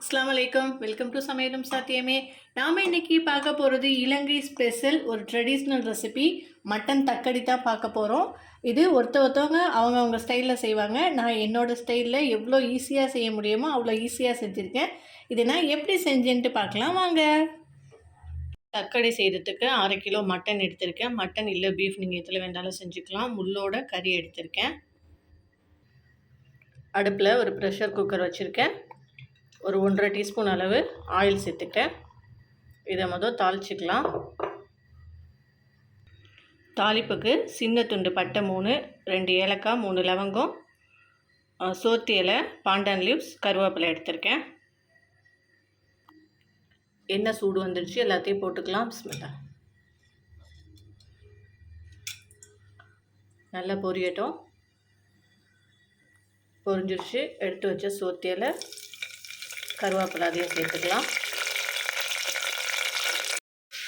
அஸ்லாம் வலைக்கம் welcome to சமையலும் சாத்தியமே. நாம் இன்னைக்கு பார்க்க போகிறது இலங்கை ஸ்பெஷல் ஒரு ட்ரெடிஷ்னல் ரெசிபி மட்டன் தக்கடி தான் பார்க்க போகிறோம் இது ஒருத்த ஒருத்தவங்க அவங்கவுங்க ஸ்டைலில் செய்வாங்க. நான் என்னோடய ஸ்டைலில் எவ்வளோ ஈஸியாக செய்ய முடியுமோ அவ்வளோ ஈஸியாக செஞ்சுருக்கேன். இதை நான் எப்படி செஞ்சேன்ட்டு பார்க்கலாம். வாங்க. தக்கடி செய்கிறதுக்கு அரை கிலோ மட்டன் எடுத்திருக்கேன். மட்டன் இல்லை பீஃப் நீங்கள் எதில் வேண்டாலும் செஞ்சுக்கலாம். முள்ளோட கறி எடுத்திருக்கேன். அடுப்பில் ஒரு ப்ரெஷர் குக்கர் வச்சுருக்கேன். ஒரு ஒன்றரை டீஸ்பூன் அளவு ஆயில் சேர்த்துட்டேன் இதை மொதல் தாளிச்சிக்கலாம். தாளிப்புக்கு சின்ன துண்டு பட்டை மூணு ரெண்டு ஏலக்காய் மூணு லவங்கம் சோத்தி இலை பாண்டான் லீவ்ஸ் கருவேப்பிலை எடுத்திருக்கேன். என்ன சூடு வந்துடுச்சு எல்லாத்தையும் போட்டுக்கலாம். பிஸ்மில்லா. நல்லா பொரியட்டும். பொரிஞ்சிருச்சு. எடுத்து வச்ச சோத்து இலை. கருவேப்பிலை அதையும் சேர்த்துக்கலாம்.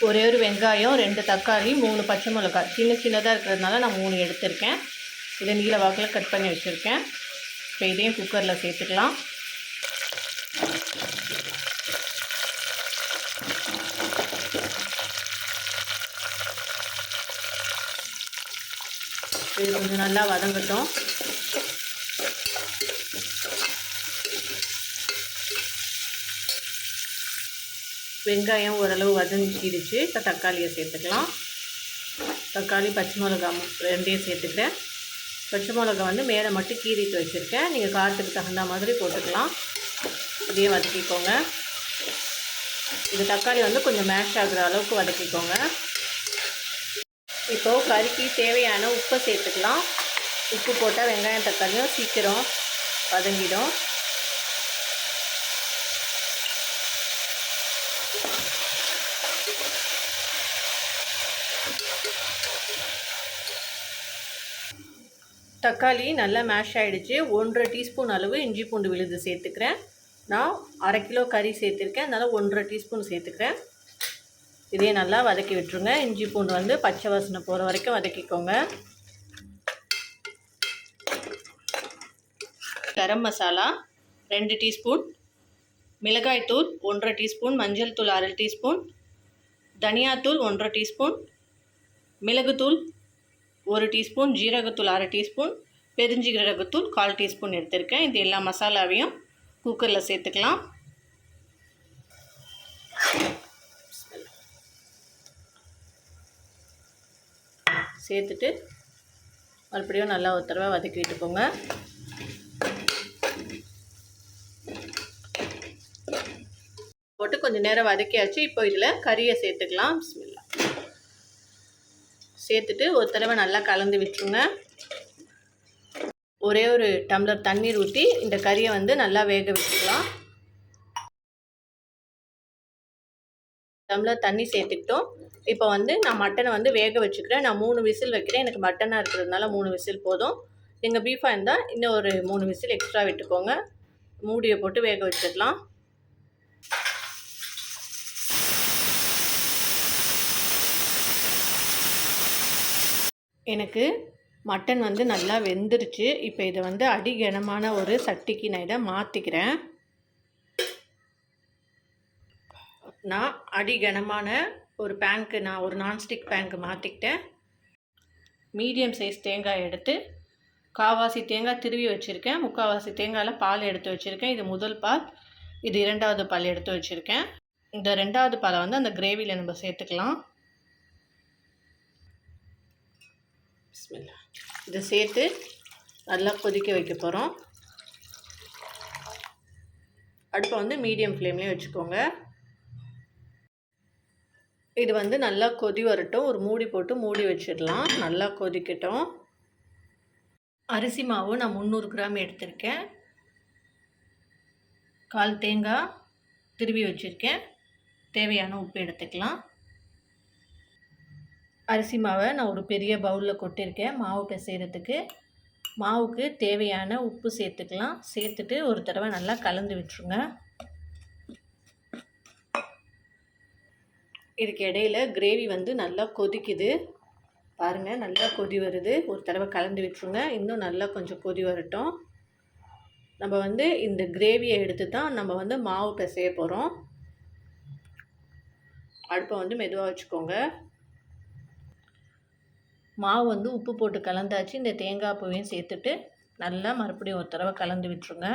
ஒரே ஒரு வெங்காயம் ரெண்டு தக்காளி மூணு பச்சை மிளகாய். சின்ன சின்னதாக இருக்கிறதுனால நான் மூணு எடுத்திருக்கேன். இதை நீல வாக்கில் கட் பண்ணி வச்சுருக்கேன். இப்போ இதையும் குக்கரில் சேர்த்துக்கலாம். இது கொஞ்சம் நல்லா வதங்கட்டும். வெங்காயம் ஓரளவு வதங்கிடுச்சு இப்போ தக்காளியை சேர்த்துக்கலாம். தக்காளி பச்சை மிளகா ரெண்டையும் சேர்த்துக்கிறேன். பச்சை மிளகா வந்து மேலே மட்டும் கீறிட்டு வச்சுருக்கேன். நீங்கள் காரத்துக்கு தகுந்த மாதிரி போட்டுக்கலாம். இதையும் வதக்கிக்கோங்க. இந்த தக்காளி வந்து கொஞ்சம் மேஷ் ஆகுற அளவுக்கு வதக்கிக்கோங்க. இப்போது கறிக்கு தேவையான உப்பை சேர்த்துக்கலாம். உப்பு போட்டால் வெங்காயம் தக்காளியும் சீக்கிரம் வதங்கிடும். தக்காளி நல்லா மேஷ் ஆகிடுச்சு ஒன்றரை டீஸ்பூன் அளவு இஞ்சி பூண்டு விழுது சேர்த்துக்கிறேன். நான் அரை கிலோ கறி சேர்த்துருக்கேன். அதனால் ஒன்றரை டீஸ்பூன் சேர்த்துக்கிறேன். இதையே நல்லா வதக்கி விட்டுருங்க. இஞ்சி பூண்டு வந்து பச்சை வாசனை போகிற வரைக்கும் வதக்கிக்கோங்க. கரம் மசாலா ரெண்டு டீஸ்பூன். மிளகாய்த்தூள் ஒன்றரை டீஸ்பூன். மஞ்சள் தூள் அரை டீஸ்பூன். தனியாத்தூள் ஒன்றரை டீஸ்பூன். மிளகுத்தூள் ஒரு டீஸ்பூன் ஜீரகத்தூள் அரை டீஸ்பூன் பெருஞ்சீரகத்தூள் கால் டீஸ்பூன் எடுத்திருக்கேன். இது எல்லா மசாலாவையும் குக்கரில் சேர்த்துக்கலாம். சேர்த்துட்டு மறுபடியும் நல்லா ஒரு தடவை வதக்கி விட்டுக்கோங்க. போட்டு கொஞ்சம் நேரம் வதக்கியாச்சு. இப்போ இதில் கறியை சேர்த்துக்கலாம். பிஸ்மில்லா சேர்த்துட்டு ஒரு தடவை நல்லா கலந்து விட்டுருங்க. ஒரே ஒரு டம்ளர் தண்ணீர் ஊற்றி இந்த கறியை வந்து நல்லா வேக விட்டுக்கலாம் டம்ளர் தண்ணி சேர்த்துக்கிட்டோம். இப்போ வந்து நான் மட்டனை வந்து வேக வச்சுக்கிறேன். நான் மூணு விசில் வைக்கிறேன். எனக்கு மட்டனாக இருக்கிறதுனால மூணு விசில் போதும். நீங்கள் பீஃபாக இருந்தால் இன்னும் ஒரு மூணு விசில் எக்ஸ்ட்ரா விட்டுக்கோங்க. மூடியை போட்டு வேக வச்சுக்கலாம். எனக்கு மட்டன் வந்து நல்லா வெந்துருச்சு. இப்போ இதை வந்து அடிகனமான ஒரு சட்டிக்கு நான் இதை மாற்றிக்கிறேன் நான் அடிகனமான ஒரு பேங்க்கு நான் ஒரு நான்ஸ்டிக் பேங்க்கு மாற்றிக்கிட்டேன் மீடியம் சைஸ் தேங்காய் எடுத்து காவாசி தேங்காய் திருவி வச்சுருக்கேன். முக்கால்வாசி தேங்காயில் பால் எடுத்து வச்சுருக்கேன். இது முதல் பால் இது இரண்டாவது பால் எடுத்து வச்சுருக்கேன். இந்த ரெண்டாவது பாலை வந்து அந்த கிரேவியில் நம்ம சேர்த்துக்கலாம். பிஸ்மில்லா. இதை சேர்த்து நல்லா கொதிக்க வைக்க போகிறோம் அடுப்பை வந்து மீடியம் ஃப்ளேம்லேயே வச்சுக்கோங்க. இது வந்து நல்லா கொதி வரட்டும். ஒரு மூடி போட்டு மூடி வச்சிடலாம். நல்லா கொதிக்கட்டும். அரிசி மாவு நான் முந்நூறு கிராம் எடுத்திருக்கேன். கால் தேங்காய் திருவி வச்சுருக்கேன். தேவையான உப்பு எடுத்துக்கலாம். அரிசி மாவை நான் ஒரு பெரிய பவுலில் கொட்டியிருக்கேன். மாவு பிசைகிறதுக்கு மாவுக்கு தேவையான உப்பு சேர்த்துக்கலாம். சேர்த்துட்டு ஒரு தடவை நல்லா கலந்து விட்டுருங்க. இதுக்கு இடையில கிரேவி வந்து நல்லா கொதிக்குது. பாருங்கள் நல்லா கொதி வருது. ஒரு தடவை கலந்து விட்டுருங்க. இன்னும் நல்லா கொஞ்சம் கொதி வரட்டும். நம்ம வந்து இந்த கிரேவியை எடுத்து தான் நம்ம வந்து மாவு பிசைய போகிறோம் அடுப்பை வந்து மெதுவாக வச்சுக்கோங்க. மாவு வந்து உப்பு போட்டு கலந்தாச்சு. இந்த தேங்காய் பூவையும் சேர்த்துட்டு நல்லா மறுபடியும் ஒரு தடவை கலந்து விட்டுருங்க.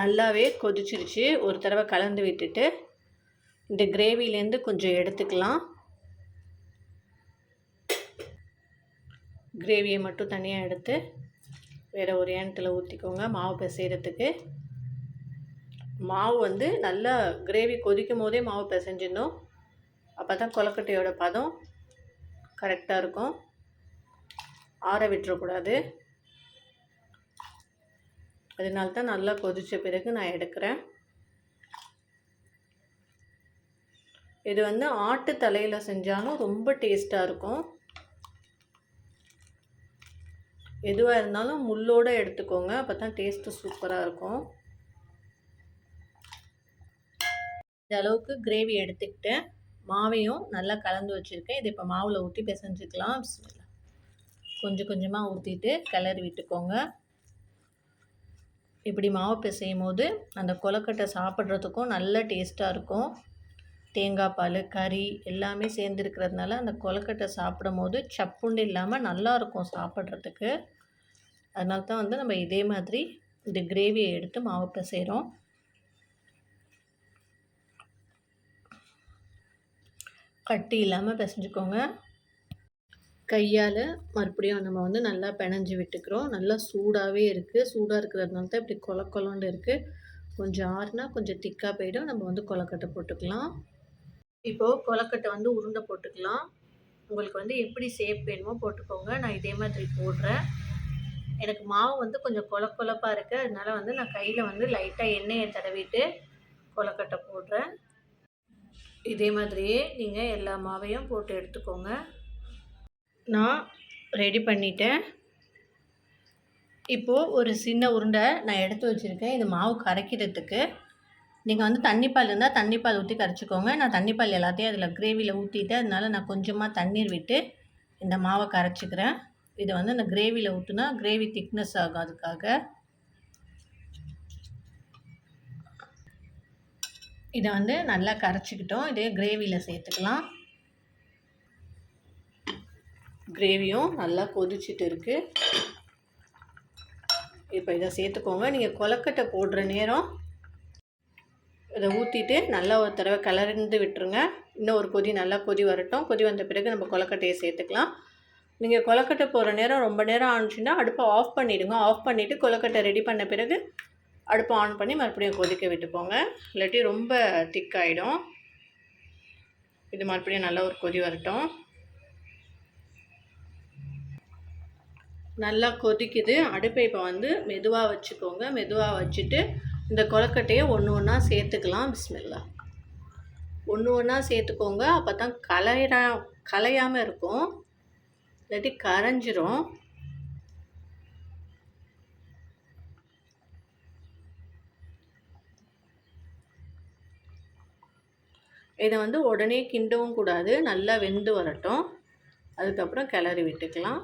நல்லாவே கொதிச்சிருச்சு. ஒரு தடவை கலந்து விட்டுட்டு இந்த கிரேவிலேருந்து கொஞ்சம் எடுத்துக்கலாம். கிரேவியை மட்டும் தனியாக எடுத்து வேறு ஒரு ஏனத்தில் ஊற்றிக்கோங்க மாவு பிசைகிறதுக்கு மாவு வந்து நல்லா கிரேவி கொதிக்கும் போதே மாவு பிசைஞ்சிடணும். அப்போ தான் கொலக்கட்டையோட பதம் கரெக்டாக இருக்கும். ஆற விட்டுறக்கூடாது. அதனால தான் நல்லா கொதித்த பிறகு நான் எடுக்கிறேன். இது வந்து ஆட்டு தலையில் செஞ்சாலும் ரொம்ப டேஸ்ட்டாக இருக்கும். எதுவாக இருந்தாலும் முள்ளோடு எடுத்துக்கோங்க அப்போ தான் டேஸ்ட்டு சூப்பராக இருக்கும். இந்த அளவுக்கு கிரேவி எடுத்துக்கிட்டேன். மாவையும் நல்லா கலந்து வச்சுருக்கேன். இது இப்போ மாவில் ஊற்றி பிசைஞ்சுக்கலாம். கொஞ்சம் கொஞ்சமாக ஊற்றிட்டு கிளறி விட்டுக்கோங்க. இப்படி மாவு பிசையும் போது அந்த கொலக்கட்டை சாப்பிட்றதுக்கும் நல்ல டேஸ்ட்டாக இருக்கும். தேங்காய் பால் கறி எல்லாமே சேர்ந்துருக்கிறதுனால அந்த கொலக்கட்டை சாப்பிடும் போது சப்புண்டு இல்லாமல் நல்லா இருக்கும் சாப்பிட்றதுக்கு. அதனால தான் வந்து நம்ம இதே மாதிரி இந்த கிரேவியை எடுத்து மாவு பிசைகிறோம் கட்டி இல்லாமல் பிசைஞ்சுக்கோங்க. கையால் மறுபடியும் நம்ம வந்து நல்லா பிணைஞ்சு விட்டுக்கிறோம். நல்லா சூடாகவே இருக்குது சூடாக இருக்கிறதுனால தான் இப்படி கொல கொலண்டு இருக்குது கொஞ்சம் ஆறுனா கொஞ்சம் திக்காக போயிடும். நம்ம வந்து கொலக்கட்டை போட்டுக்கலாம். இப்போது கொலக்கட்டை வந்து உருண்டை போட்டுக்கலாம். உங்களுக்கு வந்து எப்படி சேப் வேணுமோ போட்டுக்கோங்க. நான் இதே மாதிரி போடுறேன். எனக்கு மாவு வந்து கொஞ்சம் கொல கொலப்பாக இருக்குது அதனால வந்து நான் கையில் வந்து லைட்டாக எண்ணெயை தடவிட்டு கொலக்கட்டை போடுறேன். இதே மாதிரியே நீங்கள் எல்லா மாவையும் போட்டு எடுத்துக்கோங்க. நான் ரெடி பண்ணிட்டேன். இப்போது ஒரு சின்ன உருண்டை நான் எடுத்து வச்சுருக்கேன். இது மாவு கரைக்கிறதுக்கு. நீங்கள் வந்து தண்ணிப்பால் இருந்தால் தண்ணிப்பால் ஊற்றி கரைச்சிக்கோங்க. நான் தண்ணிப்பால் எல்லாத்தையும் அதில் கிரேவியில் ஊற்றிட்டு அதனால் நான் கொஞ்சமாக தண்ணீர் விட்டு இந்த மாவை கரைச்சிக்கிறேன். இதை வந்து அந்த கிரேவியில் ஊற்றுனா கிரேவி திக்னஸ் ஆகும் அதுக்காக. இதை வந்து நல்லா கரைச்சிக்கிட்டோம். இதே கிரேவியில் சேர்த்துக்கலாம். கிரேவியும் நல்லா கொதிச்சிட்டு இருக்குது இப்போ இதை சேர்த்துக்கோங்க. நீங்கள் கொலக்கட்டை போடுற நேரம் இதை ஊற்றிட்டு நல்லா ஒரு தடவை கலர்ந்து விட்டுருங்க. இன்னும் ஒரு கொதி நல்லா கொதி வரட்டும். கொதி வந்த பிறகு நம்ம கொலக்கட்டையை சேர்த்துக்கலாம். நீங்கள் கொலக்கட்டை போடுற நேரம் ரொம்ப நேரம் ஆனிச்சுன்னா அடுப்பை ஆஃப் பண்ணிவிடுங்க ஆஃப் பண்ணிவிட்டு கொலக்கட்டை ரெடி பண்ண பிறகு அடுப்பை ஆன் பண்ணி மறுபடியும் கொதிக்க விட்டுப்போங்க இல்லாட்டி ரொம்ப திக்காயிடும் இது மறுபடியும் நல்லா ஒரு கொதி வரட்டும். நல்லா கொதிக்குது. அடுப்பை இப்போ வந்து மெதுவாக வச்சுக்கோங்க. மெதுவாக வச்சுட்டு இந்த கொலக்கட்டையை ஒன்று ஒன்றா சேர்த்துக்கலாம். பிஸ்மில்லா. ஒன்று ஒன்றா சேர்த்துக்கோங்க. அப்போ தான் கலையிறா கலையாமல் இருக்கும். இல்லாட்டி கரைஞ்சிரும். இதை வந்து உடனே கிண்டவும் கூடாது நல்லா வெந்து வரட்டும். அதுக்கப்புறம் கிளறி விட்டுக்கலாம்.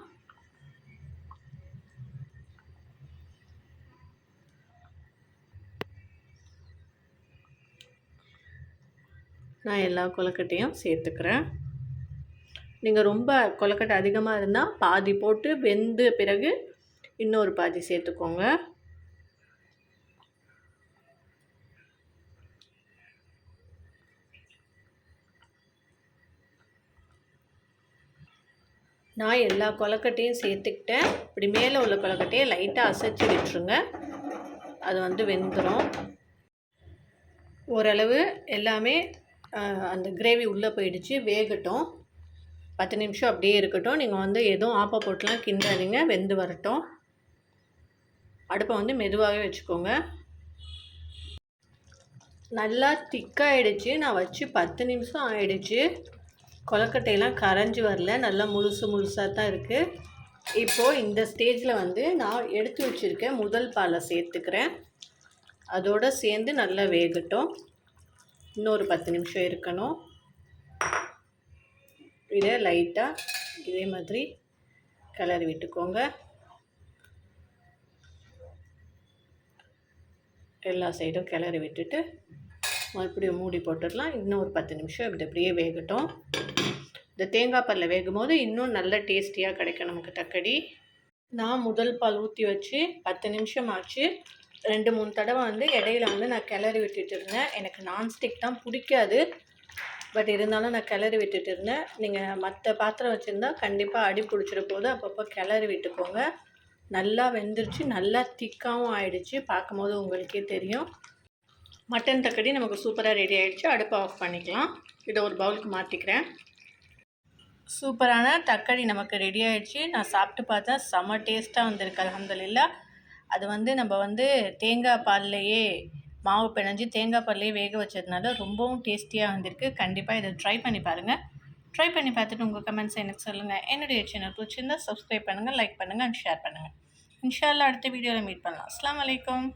நான் எல்லா கொலக்கட்டையும் சேர்த்துக்கிறேன். நீங்கள் ரொம்ப கொலக்கட்டை அதிகமாக இருந்தால் பாதி போட்டு வெந்த பிறகு இன்னொரு பாதி சேர்த்துக்கோங்க. நான் எல்லா கொலக்கட்டையும் சேர்த்துக்கிட்டேன். இப்படி மேலே உள்ள கொலக்கட்டையை லைட்டாக அசைச்சு விட்டுருங்க. அது வந்து வெந்துடும் ஓரளவு எல்லாமே அந்த கிரேவி உள்ளே போயிடுச்சு. வேகட்டும். பத்து நிமிஷம் அப்படியே இருக்கட்டும். நீங்கள் வந்து எதுவும் ஆப்பா போட்டுலாம் கிண்டாதீங்க. வெந்து வரட்டும். அடுப்பை வந்து மெதுவாகவே வச்சுக்கோங்க. நல்லா திக்காயிடுச்சு நான் வச்சு பத்து நிமிஷம் ஆயிடுச்சு. கொலக்கட்டையெல்லாம் கரைஞ்சி வரல. நல்லா முழுசு முழுசாக தான் இருக்குது இப்போது இந்த ஸ்டேஜில் வந்து நான் எடுத்து வச்சுருக்கேன். முதல் பாலை சேர்த்துக்கிறேன். அதோடு சேர்ந்து நல்லா வேகட்டும். இன்னொரு பத்து நிமிஷம் இருக்கணும். இதை லைட்டாக இதே மாதிரி கலர் விட்டுக்கோங்க. எல்லா சைடும் கிளறி விட்டுட்டு மறுபடியும் மூடி போட்டுடலாம். இன்னும் ஒரு பத்து நிமிஷம் இப்படி அப்படியே வேகட்டும். இந்த தேங்காய் பாலில் வேகும் போது இன்னும் நல்ல டேஸ்டியாக கிடைக்கும் நமக்கு தக்கடி. நான் முதல் பால் ஊற்றி வச்சு பத்து நிமிஷம் ஆச்சு. ரெண்டு மூணு தடவை வந்து இடையில வந்து நான் கிளறி விட்டுட்டு இருந்தேன். எனக்கு நான்ஸ்டிக் தான் பிடிக்காது. பட் இருந்தாலும் நான் கிளறி விட்டுட்டு இருந்தேன். நீங்கள் மற்ற பாத்திரம் வச்சுருந்தா கண்டிப்பாக அடி பிடிச்சிட போது அப்பப்போ கிளறி விட்டுக்கோங்க. நல்லா வெந்துருச்சு. நல்லா திக்காகவும் ஆயிடுச்சு. பார்க்கும்போது உங்களுக்கே தெரியும். மட்டன் தக்கடி நமக்கு சூப்பராக ரெடி ஆகிடுச்சு அடுப்பை ஆஃப் பண்ணிக்கலாம். இதை ஒரு பவுலுக்கு மாற்றிக்கிறேன் சூப்பரான தக்காளி நமக்கு ரெடி ஆகிடுச்சு நான் சாப்பிட்டு பார்த்தேன் செம்ம டேஸ்ட்டாக வந்திருக்கு. அலமதுல்லா அது வந்து நம்ம வந்து தேங்காய் பால்லையே மாவு பிணைஞ்சு தேங்காய் பால்லையே வேக வச்சதுனால ரொம்பவும் டேஸ்டியாக வந்திருக்கு. கண்டிப்பாக இதை ட்ரை பண்ணி பாருங்கள் ட்ரை பண்ணி பார்த்துட்டு உங்கள் கமெண்ட்ஸ் எனக்கு சொல்லுங்கள் என்னுடைய சேனல் பிடிச்சிருந்தால் சப்ஸ்கிரைப் பண்ணுங்கள் லைக் பண்ணுங்கள் அண்ட் ஷேர் பண்ணுங்கள் இன்ஷால்லா அடுத்த வீடியோவில் மீட் பண்ணலாம். அஸ்லாம் வலைக்கம்